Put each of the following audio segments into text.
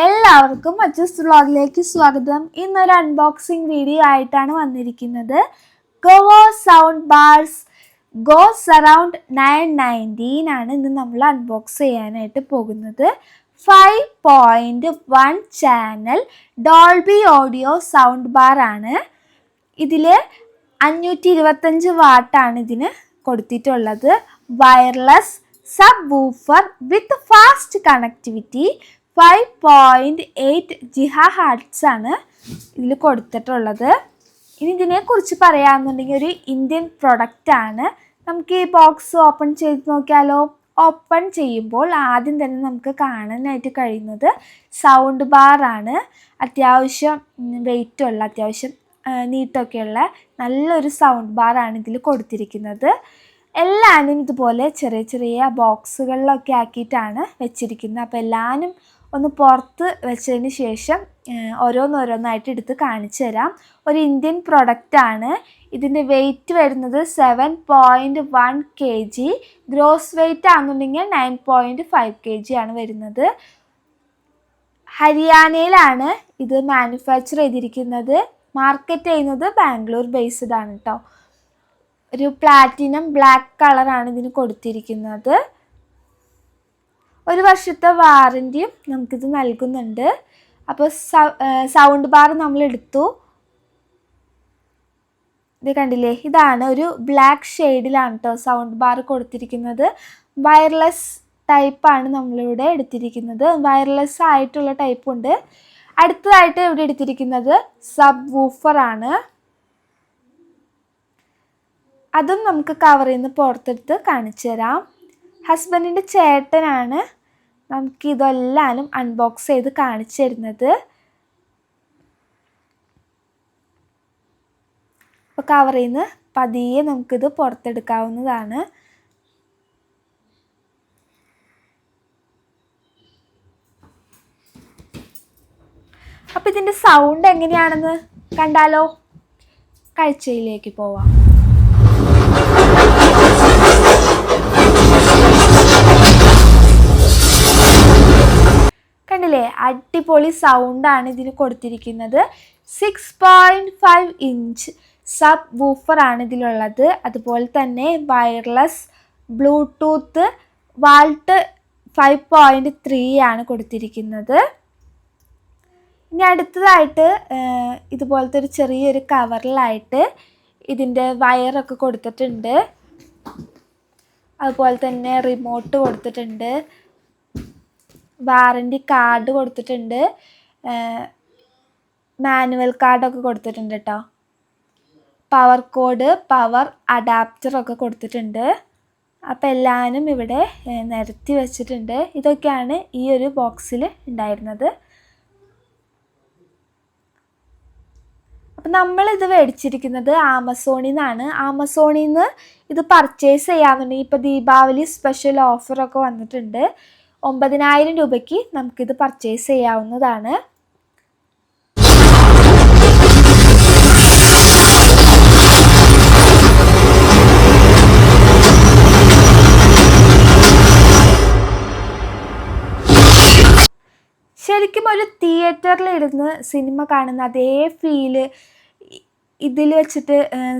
എല്ലാവർക്കും മച്ചസ് വ്ളോഗിലേക്ക് സ്വാഗതം. ഇന്നൊരു അൺബോക്സിംഗ് വീഡിയോ ആയിട്ടാണ് വന്നിരിക്കുന്നത്. GOVO sound bars go around nine nineteen ആണ് ഇന്ന് നമ്മൾ അൺബോക്സ് ചെയ്യാനായിട്ട് പോകുന്നത്. Five point one channel Dolby audio sound bar ആണ്. ഇതിൽ അഞ്ഞൂറ്റി ഇരുപത്തഞ്ച് വാട്ടാണ് ഇതിന് കൊടുത്തിട്ടുള്ളത്. Wireless subwoofer with fast connectivity five point eight gigahertz ആണ് ഇതിൽ കൊടുത്തിട്ടുള്ളത്. ഇനി ഇതിനെക്കുറിച്ച് പറയാമെന്നുണ്ടെങ്കിൽ ഒരു ഇന്ത്യൻ പ്രൊഡക്റ്റ് ആണ്. നമുക്ക് ഈ ബോക്സ് ഓപ്പൺ ചെയ്ത് നോക്കിയാലോ? ഓപ്പൺ ചെയ്യുമ്പോൾ ആദ്യം തന്നെ നമുക്ക് കാണാനായിട്ട് കഴിയുന്നത് സൗണ്ട് ബാറാണ് അത്യാവശ്യം വെയിറ്റുള്ള അത്യാവശ്യം നീട്ടൊക്കെയുള്ള നല്ലൊരു സൗണ്ട് ബാറാണ് ഇതിൽ കൊടുത്തിരിക്കുന്നത്. എല്ലാനും ഇതുപോലെ ചെറിയ ചെറിയ ബോക്സുകളിലൊക്കെ ആക്കിയിട്ടാണ് വെച്ചിരിക്കുന്നത്. അപ്പോൾ എല്ലാനും ഒന്ന് പുറത്ത് വെച്ചതിന് ശേഷം ഓരോന്നോരോന്നായിട്ട് എടുത്ത് കാണിച്ചു തരാം. ഒരു ഇന്ത്യൻ പ്രൊഡക്റ്റാണ് ഇതിന്റെ വെയിറ്റ് വരുന്നത് seven point one K G gross weight ആണെന്നുണ്ടെങ്കിൽ nine point five K G ആണ് വരുന്നത്. ഹരിയാനയിലാണ് ഇത് മാനുഫാക്ചർ ചെയ്തിരിക്കുന്നത്. മാർക്കറ്റ് ചെയ്യുന്നത് ബാംഗ്ലൂർ ബേസ്ഡ് ആണ് കേട്ടോ ഒരു പ്ലാറ്റിനം ബ്ലാക്ക് കളറാണ് ഇതിന് കൊടുത്തിരിക്കുന്നത്. ഒരു വർഷത്തെ വാറന്റിയും നമുക്കിത് നൽകുന്നുണ്ട്. അപ്പോൾ സൗണ്ട് ബാർ നമ്മൾ എടുത്തു. ഇത് കണ്ടില്ലേ? ഇതാണ് ഒരു ബ്ലാക്ക് ഷെയ്ഡിലാണ് കേട്ടോ സൗണ്ട് ബാർ കൊടുത്തിരിക്കുന്നത്. വയർലെസ് ടൈപ്പാണ് നമ്മളിവിടെ എടുത്തിരിക്കുന്നത്. വയർലെസ് ആയിട്ടുള്ള ടൈപ്പും ഉണ്ട്. അടുത്തതായിട്ട് ഇവിടെ എടുത്തിരിക്കുന്നത് സബ് വൂഫറാണ് അതും നമുക്ക് കവറിൽ നിന്ന് പുറത്തെടുത്ത് കാണിച്ചു തരാം ഹസ്ബൻഡിന്റെ ചേട്ടനാണ്. നമുക്ക് അൺബോക്സ് ചെയ്ത് കാണിച്ചു തരുന്നത്. അപ്പോൾ കവറിൽ നിന്ന് പതിയെ നമുക്കിത് പുറത്തെടുക്കാവുന്നതാണ്. അപ്പോൾ ഇതിന്റെ സൗണ്ട് എങ്ങനെയാണെന്ന് കണ്ടാലോ? കാഴ്ചയിലേക്ക് പോവാം. അടിപൊളി സൗണ്ടാണ് ഇതിന് കൊടുത്തിരിക്കുന്നത്. Six point five inch subwoofer ആണ് ഇതിലുള്ളത്. അതുപോലെ തന്നെ wireless Bluetooth Walt five point three ആണ് കൊടുത്തിരിക്കുന്നത്. ഇനി അടുത്തതായിട്ട് ഇതുപോലത്തെ ഒരു ചെറിയൊരു കവറിലായിട്ട് ഇതിന്റെ വയറൊക്കെ കൊടുത്തിട്ടുണ്ട്. അതുപോലെ തന്നെ റിമോട്ട് കൊടുത്തിട്ടുണ്ട്. വാറന്റി കാർഡ് കൊടുത്തിട്ടുണ്ട്. മാനുവൽ കാർഡൊക്കെ കൊടുത്തിട്ടുണ്ട് കേട്ടോ പവർ കോഡ് പവർ അഡാപ്റ്ററൊക്കെ കൊടുത്തിട്ടുണ്ട്. അപ്പം എല്ലാവരും ഇവിടെ നിരത്തി വെച്ചിട്ടുണ്ട്. ഇതൊക്കെയാണ് ഈ ഒരു ബോക്സിൽ ഉണ്ടായിരുന്നത്. അപ്പം നമ്മളിത് മേടിച്ചിരിക്കുന്നത് ആമസോണിൽ നിന്നാണ്. ആമസോണിൽ നിന്ന് ഇത് പർച്ചേസ് ചെയ്യാന്നുണ്ടെങ്കിൽ ഇപ്പോൾ ദീപാവലി സ്പെഷ്യൽ ഓഫറൊക്കെ വന്നിട്ടുണ്ട്. ഒമ്പതിനായിരം രൂപയ്ക്ക് നമുക്കിത് പർച്ചേസ് ചെയ്യാവുന്നതാണ്. ശരിക്കും ഒരു തിയേറ്ററിൽ ഇരുന്ന് സിനിമ കാണുന്ന അതേ ഫീൽ ഇതിൽ വെച്ചിട്ട്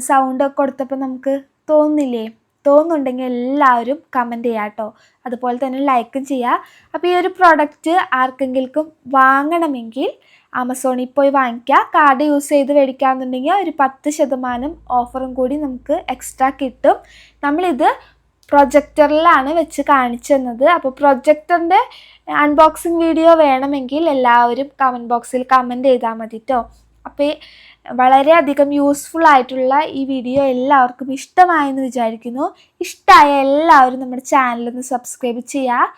സൗണ്ടൊക്കെ കൊടുത്തപ്പോൾ നമുക്ക് തോന്നുന്നില്ലേ തോന്നുന്നുണ്ടെങ്കിൽ എല്ലാവരും കമന്റ് ചെയ്യുക കേട്ടോ അതുപോലെ തന്നെ ലൈക്കും ചെയ്യുക അപ്പോൾ ഈ ഒരു പ്രോഡക്റ്റ് ആർക്കെങ്കിലും വാങ്ങണമെങ്കിൽ ആമസോണിൽ പോയി വാങ്ങിക്കുക കാർഡ് യൂസ് ചെയ്ത് മേടിക്കാമെന്നുണ്ടെങ്കിൽ ഒരു പത്ത് ശതമാനം ഓഫറും കൂടി നമുക്ക് എക്സ്ട്രാ കിട്ടും. നമ്മളിത് പ്രൊജക്ടറിലാണ് വെച്ച് കാണിച്ചു തന്നത്. അപ്പോൾ പ്രൊജക്ടറിന്റെ അൺബോക്സിങ് വീഡിയോ വേണമെങ്കിൽ എല്ലാവരും കമന്റ് ബോക്സിൽ കമന്റ് ചെയ്താൽ മതി കേട്ടോ അപ്പോൾ വളരെയധികം യൂസ്ഫുൾ ആയിട്ടുള്ള ഈ വീഡിയോ എല്ലാവർക്കും ഇഷ്ടമായെന്ന് വിചാരിക്കുന്നു. ഇഷ്ടമായ എല്ലാവരും നമ്മുടെ ചാനലൊന്ന് സബ്സ്ക്രൈബ് ചെയ്യുക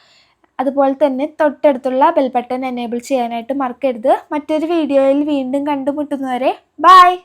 അതുപോലെ തന്നെ തൊട്ടടുത്തുള്ള ബെൽ ബട്ടൺ എനേബിൾ ചെയ്യാനായിട്ട് മറക്കരുത്. മറ്റൊരു വീഡിയോയിൽ വീണ്ടും കണ്ടുമുട്ടുന്നവരെ ബായ്